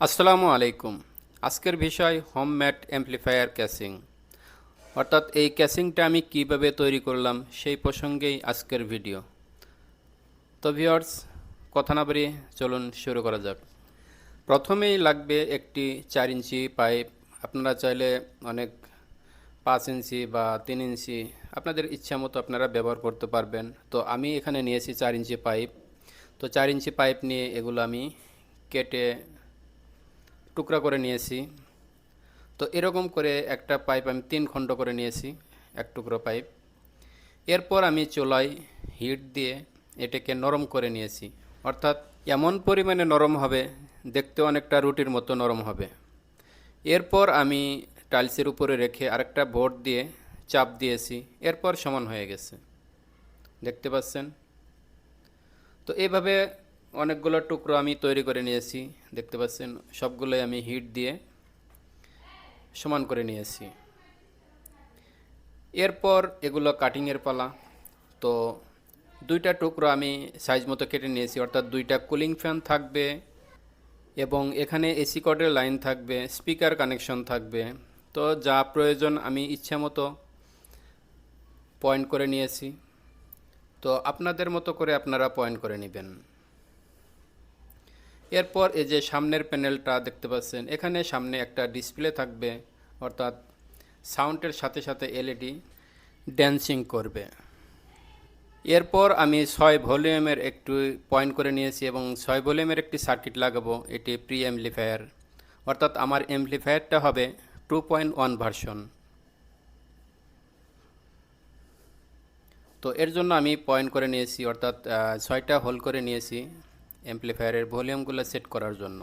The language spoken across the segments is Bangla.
আসসালামু আলাইকুম। আজকের বিষয় হোম ম্যাট অ্যাম্পলিফায়ার ক্যাসিং অর্থাৎ এই ক্যাসিংটা আমি কীভাবে তৈরি করলাম সেই প্রসঙ্গেই আজকের ভিডিও তো ভিওর্স কথা না বাড়িয়ে চলুন শুরু করা যাক। প্রথমেই লাগবে একটি চার ইঞ্চি পাইপ আপনারা চাইলে অনেক পাঁচ ইঞ্চি বা তিন ইঞ্চি আপনাদের ইচ্ছা মতো আপনারা ব্যবহার করতে পারবেন। তো আমি এখানে নিয়েছি চার ইঞ্চি পাইপ তো চার ইঞ্চি পাইপ নিয়ে এগুলো আমি কেটে টুকরা করে নিয়েছি। তো এরকম করে একটা পাইপ আমি তিন খণ্ড করে নিয়েছি, এক টুকরো পাইপ। এরপর আমি চুলায় হিট দিয়ে এটাকে নরম করে নিয়েছি। অর্থাৎ এমন পরিমাণে নরম হবে, দেখতে অনেকটা রুটির মতো নরম হবে। এরপর আমি টাইলসের উপরে রেখে আরেকটা বোর্ড দিয়ে চাপ দিয়েছি, এরপর সমান হয়ে গেছে। দেখতে পাচ্ছেন? তো এইভাবে অনেকগুলো টুকরো আমি তৈরি করে নিয়েছি, দেখতে পাচ্ছেন? সবগুলোই আমি হিট দিয়ে সমান করে নিয়েছি। এরপর এগুলো কাটিংয়ের পালা। তো দুইটা টুকরো আমি সাইজ মতো কেটে নিয়েছি, অর্থাৎ দুইটা কুলিং ফ্যান থাকবে এবং এখানে এসি কর্ডের লাইন থাকবে, স্পিকার কানেকশন থাকবে। তো যা প্রয়োজন আমি ইচ্ছা মতো পয়েন্ট করে নিয়েছি। তো আপনাদের মতো করে আপনারা পয়েন্ট করে নেবেন। এরপর এই যে সামনের প্যানেলটা দেখতে পাচ্ছেন, এখানে সামনে একটা ডিসপ্লে থাকবে, অর্থাৎ সাউন্ডের সাথে সাথে এলইডি ড্যান্সিং করবে। এরপর আমি ছয় ভলিউমের একটু পয়েন্ট করে নিয়েছি এবং ছয় ভলিউমের একটি সার্কিট লাগাবো, এটি প্রি অ্যাম্পলিফায়ার অর্থাৎ আমার অ্যাম্পলিফায়ারটা হবে টু পয়েন্ট ওয়ান ভার্সন। তো এর জন্য আমি পয়েন্ট করে নিয়েছি, অর্থাৎ ছয়টা হোল করে নিয়েছি। অ্যাম্পলিফায়ারের ভলিউমগুলো সেট করার জন্য।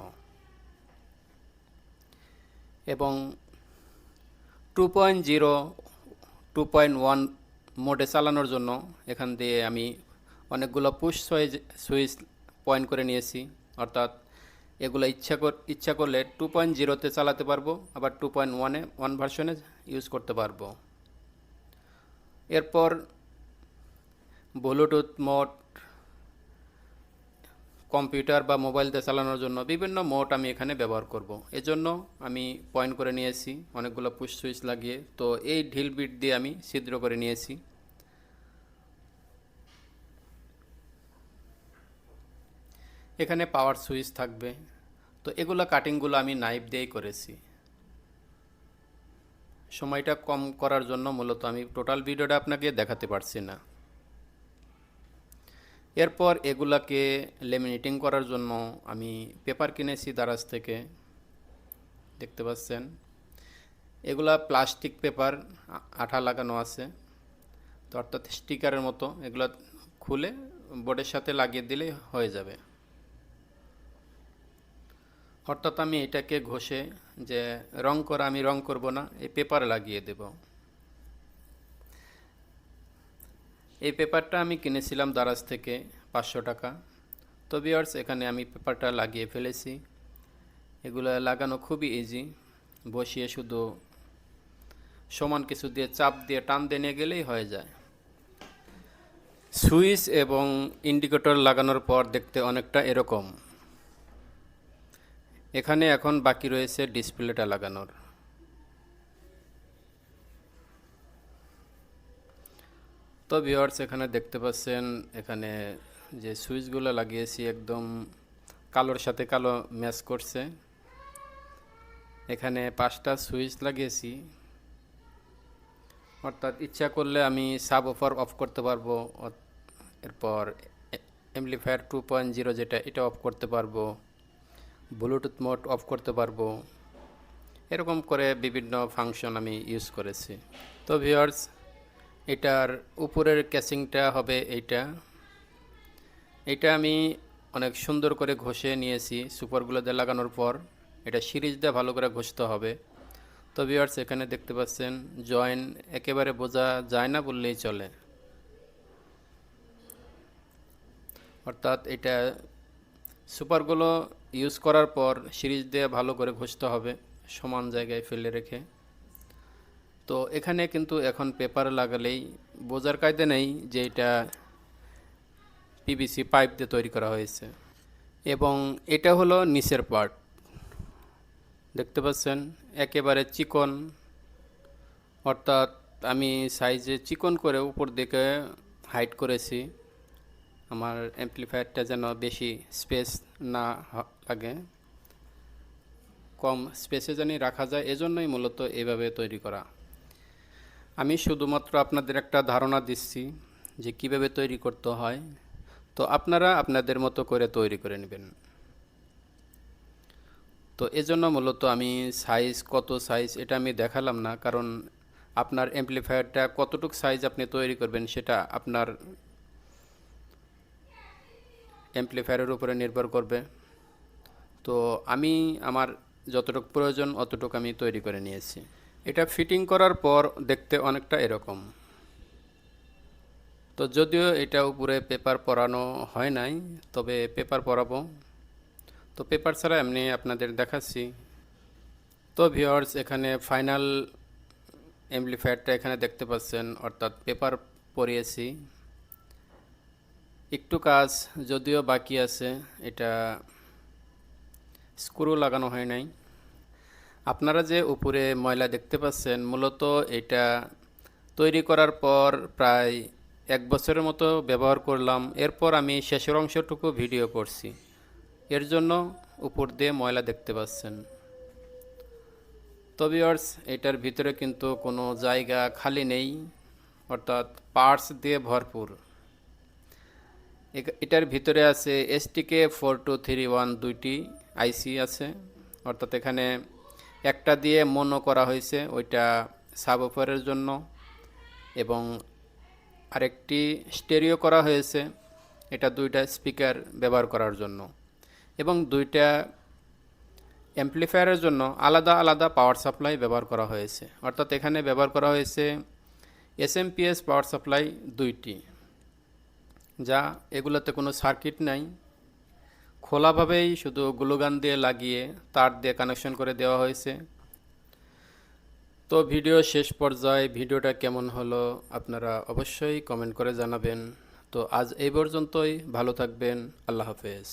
এবং two point zero two point one মোডে চালানোর জন্য এখান দিয়ে আমি অনেকগুলো পুশ সুইচ সুইচ পয়েন্ট করে নিয়েছি। অর্থাৎ এগুলো ইচ্ছা কর, ইচ্ছা করলে টু পয়েন্ট জিরোতে চালাতে পারব, আবার টু পয়েন্ট ওয়ানে ওয়ান ভার্সনে ইউজ করতে পারব। এরপর ব্লুটুথ মোড কম্পিউটার বা মোবাইল দিয়ে চালানোর জন্য বিভিন্ন মোড আমি এখানে ব্যবহার করব। এজন্য আমি পয়েন্ট করে নিয়েছি, অনেকগুলো পুশ সুইচ লাগিয়ে। তো এই ঢিল বিট দিয়ে আমি ছিদ্র করে নিয়েছি। এখানে পাওয়ার সুইচ থাকবে। তো এগুলো কাটিংগুলো আমি নাইফ দিয়েই করেছি। সময়টা কম করার জন্য মূলত আমি টোটাল ভিডিওটা আপনাকে দেখাতে পারছি না। এরপর এগুলাকে লেমিনেটিং করার জন্য আমি পেপার কিনেছি দারাজ থেকে। দেখতে পাচ্ছেন? এগুলা প্লাস্টিক পেপার আঠা লাগানো আছে। তো অর্থাৎ স্টিকারের মতো এগুলো খুলে বোর্ডের সাথে লাগিয়ে দিলেই হয়ে যাবে। অর্থাৎ আমি এটাকে ঘষে যে রং করা আমি রং করব না, এই পেপার লাগিয়ে দেব। এই পেপারটা আমি কিনেছিলাম দারাজ থেকে পাঁচশো টাকা। তো বিয়ার্স এখানে আমি পেপারটা লাগিয়ে ফেলেছি। এগুলো লাগানো খুবই ইজি বসিয়ে শুধু সমান কিছু দিয়ে, চাপ দিয়ে টান দিয়ে গেলেই হয়ে যায়। সুইচ এবং ইন্ডিকেটর লাগানোর পর দেখতে অনেকটা এরকম। এখানে এখন বাকি রয়েছে ডিসপ্লেটা লাগানোর। তো ভিউয়ার্স এখানে দেখতে পাচ্ছেন, এখানে যে সুইচগুলো লাগিয়েছি একদম কালোর সাথে কালো ম্যাচ করছে। এখানে পাঁচটা সুইচ লাগিয়েছি। অর্থাৎ ইচ্ছা করলে আমি সাব অফার অফ করতে পারব এরপর এমপ্লিফায়ার টু পয়েন্ট জিরো যেটা, এটা অফ করতে পারব ব্লুটুথ মোড অফ করতে পারব। এরকম করে বিভিন্ন ফাংশন আমি ইউজ করেছি। তো ভিউয়ার্স এটার উপরের ক্যাসিংটা হবে এইটা। এটা আমি অনেক সুন্দর করে ঘষে নিয়েছি সুপারগুলো দিয়ে লাগানোর পর। এটা সিরিজ দিয়ে ভালো করে ঘষতে হবে। তো ভিউয়ার্স এখানে দেখতে পাচ্ছেন জয়েন একেবারে বোঝা যায় না বললেই চলে। অর্থাৎ এটা সুপারগুলো ইউজ করার পর সিরিজ দিয়ে ভালো করে ঘষতে হবে। সমান জায়গায় ফেলে রেখে। তো এখানে কিন্তু এখন পেপার লাগালেই বোঝার কায়দা নেই যে এটা পিভিসি পাইপ দিয়ে তৈরি করা হয়েছে। এবং এটা হলো নিচের পার্ট দেখতে পাচ্ছেন, একেবারে চিকন। অর্থাৎ আমি সাইজে চিকন করে উপর দিকে হাইট করেছি। আমার অ্যাম্পলিফায়ারটা যেন বেশি স্পেস না লাগে। কম স্পেসে যেন রাখা যায়, এজন্যই মূলত এভাবে তৈরি করা। আমি শুধুমাত্র আপনাদের একটা ধারণা দিচ্ছি যে কীভাবে তৈরি করতে হয়। তো আপনারা আপনাদের মতো করে তৈরি করে নেবেন। তো এজন্য মূলত আমি সাইজ কত সাইজ এটা আমি দেখালাম না, কারণ আপনার অ্যাম্পলিফায়ারটা কতটুকু সাইজ আপনি তৈরি করবেন সেটা আপনার অ্যাম্পলিফায়ারের উপরে নির্ভর করবে। তো আমি আমার যতটুকু প্রয়োজন অতটুকু আমি তৈরি করে নিয়েছি। এটা ফিটিং করার পর দেখতে অনেকটা এরকম। তো যদিও এটা উপরে পেপার পরানো হয় নাই, তবে পেপার পরাবো। তো পেপার ছাড়া এমনি আপনাদের দেখাচ্ছি। তো ভিওয়ার্স এখানে ফাইনাল অ্যাম্পলিফায়ারটা এখানে দেখতে পাচ্ছেন, অর্থাৎ পেপার পরিয়েছি। একটু কাজ, যদিও বাকি আছে, এটা স্ক্রু লাগানো হয় নাই। আপনারা যে উপরে ময়লা দেখতে পাচ্ছেন, মূলত এটা তৈরি করার পর প্রায় এক বছরের মতো ব্যবহার করলাম। এরপর আমি শেষের অংশটুকু ভিডিও করছি। এর জন্য উপর দিয়ে ময়লা দেখতে পাচ্ছেন। তো ভিউয়ার্স এটার ভিতরে কিন্তু কোনো জায়গা খালি নেই, অর্থাৎ পার্টস দিয়ে ভরপুর। এটার ভিতরে আছে STK four two three one দুইটি আইসি আছে, অর্থাৎ এখানে একটা দিয়ে মনো করা হয়েছে, ওইটা সাবওফারের জন্য। এবং আরেকটি স্টেরিও করা হয়েছে, এটা দুইটা স্পিকার ব্যবহার করার জন্য। এবং দুইটা অ্যাম্পলিফায়ারের জন্য আলাদা আলাদা পাওয়ার সাপ্লাই ব্যবহার করা হয়েছে। অর্থাৎ এখানে ব্যবহার করা হয়েছে এসএমপিএস পাওয়ার সাপ্লাই দুইটি, যা এগুলোতে কোনো সার্কিট নাই। খোলাভাবেই শুধু গ্লুগান দিয়ে লাগিয়ে তার দিয়ে কানেকশন করে দেওয়া হয়েছে। তো ভিডিও শেষ পর্যায়ে ভিডিওটা কেমন হলো আপনারা অবশ্যই কমেন্ট করে জানাবেন। তো আজ এই পর্যন্তই, ভালো থাকবেন, আল্লাহ হাফেজ।